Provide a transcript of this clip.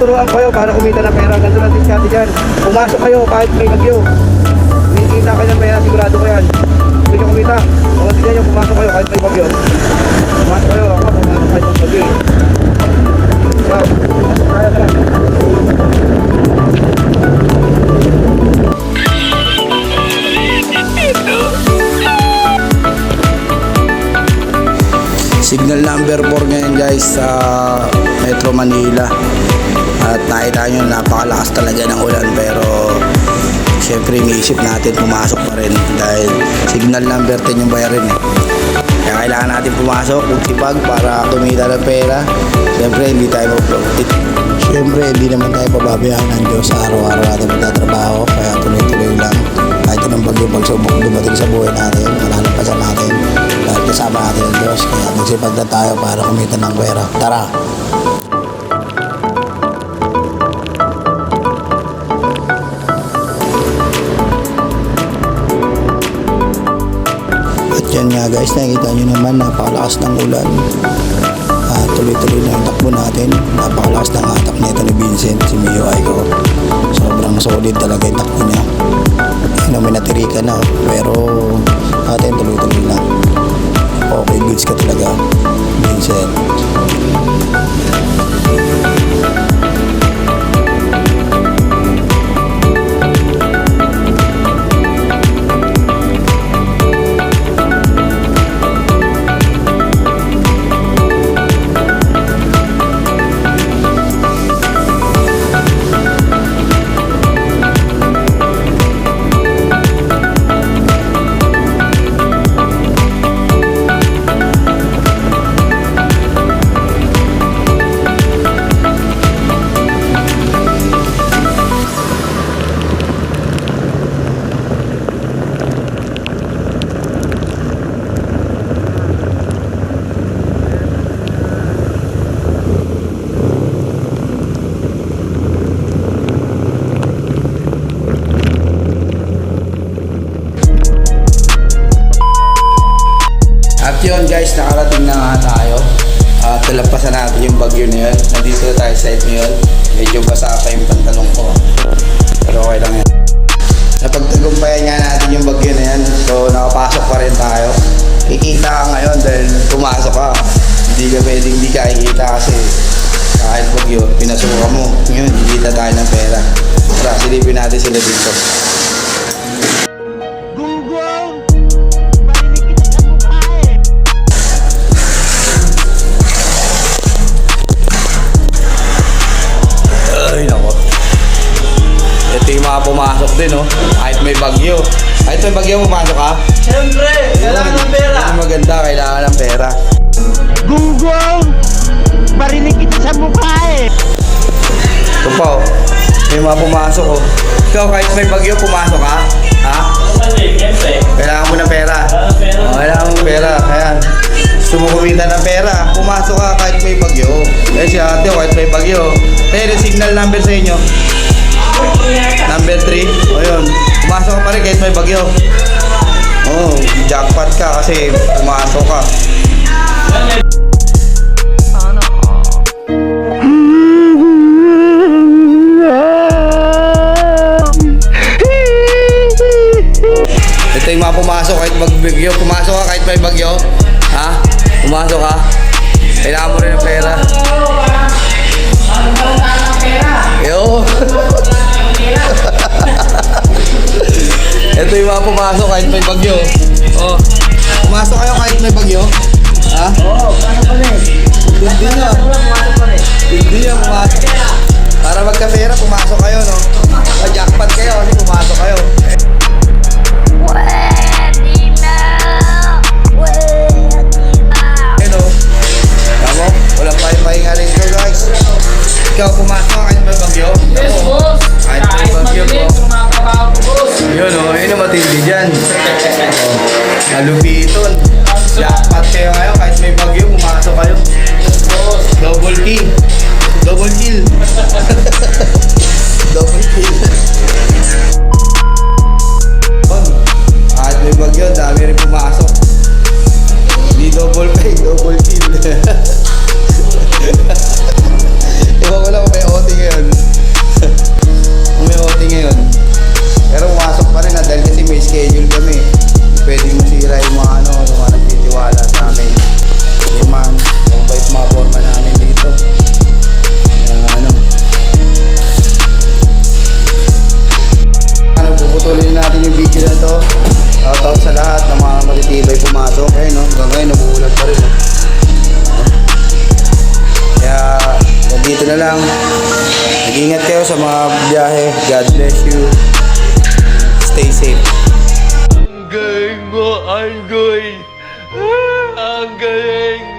tuturuan ko kayo para kumita ng pera. Ganito lang diskarte dyan. Pumasok kayo kahit may bagyo. Kumikita kayo ng pera, sigurado ko yan. Gusto nyo kumita. Kung tignan nyo, pumasok kayo kahit may bagyo. Pumasok kayo, ako pumasok kahit may bagyo. Signal number 4 ngayon guys sa Metro Manila. At nakita nyo napakalakas talaga ng ulan pero syempre iniisip natin pumasok pa rin dahil signal number 10 yung bayarin eh. Kaya kailangan natin pumasok, magsipag para kumita ng pera. Siyempre hindi tayo mag-profit. Siyempre hindi naman tayo pababayaan ng Diyos sa araw-araw natin magtatrabaho kaya tuloy-tuloy lang. Kahit anong bagyo pagsubok dumating sa buhay natin, malalampasan natin. Dahil kasama natin ang Diyos kaya magsipag na tayo para kumita ng pera. Tara! Yan nga guys, nakikita nyo naman napakalakas ng ulan. Ah, tuloy-tuloy na yung takbo natin. Napakalakas ng atak nito ni Vincent, si Mio Aiko. Sobrang solid talaga yung takbo niya. Ayun, may natirikan na. Pero atin tuloy-tuloy lang. Okay, goods ka talaga, Vincent. Guys, nakarating na nga tayo. At talampasan natin yung bagyo na yun. Nandito na tayo sa site ngayon. Medyo basa pa yung pantalong ko. Pero okay lang yan. Napagtagumpayan nga natin yung bagyo na yan. So nakapasok pa rin tayo. Din, oh. Kahit may bagyo. Kahit may bagyo, pumasok ka? Siyempre, kailangan ng pera. Yung maganda, kailangan ng pera. Gunggong! Barinig kita sa mukha eh. Ito pa, oh. May mga pumasok, oh. Ikaw, kahit may bagyo, pumasok ka? Ha? Kailangan mo ng pera. Oh, kailangan mo ng pera. Ayan. Gusto mo kumita ng pera, pumasok ka kahit may bagyo. Eh si ate, oh, kahit may bagyo. Pero signal number sa inyo. Number 3. O yun. Pumasok ka pa rin kahit may bagyo. Oh, jackpot ka kasi pumasok ka. Ito yung mga pumasok kahit magbagyo. Pumasok ka kahit may bagyo. Ha? Pumasok ka. Kailangan mo rin Mga pumasok kahit may bagyo. imposible lang. Mag-ingat kayo sa mga biyahe. God bless you. Stay safe. Ang galing mo, ah, ang galing. Ang galing.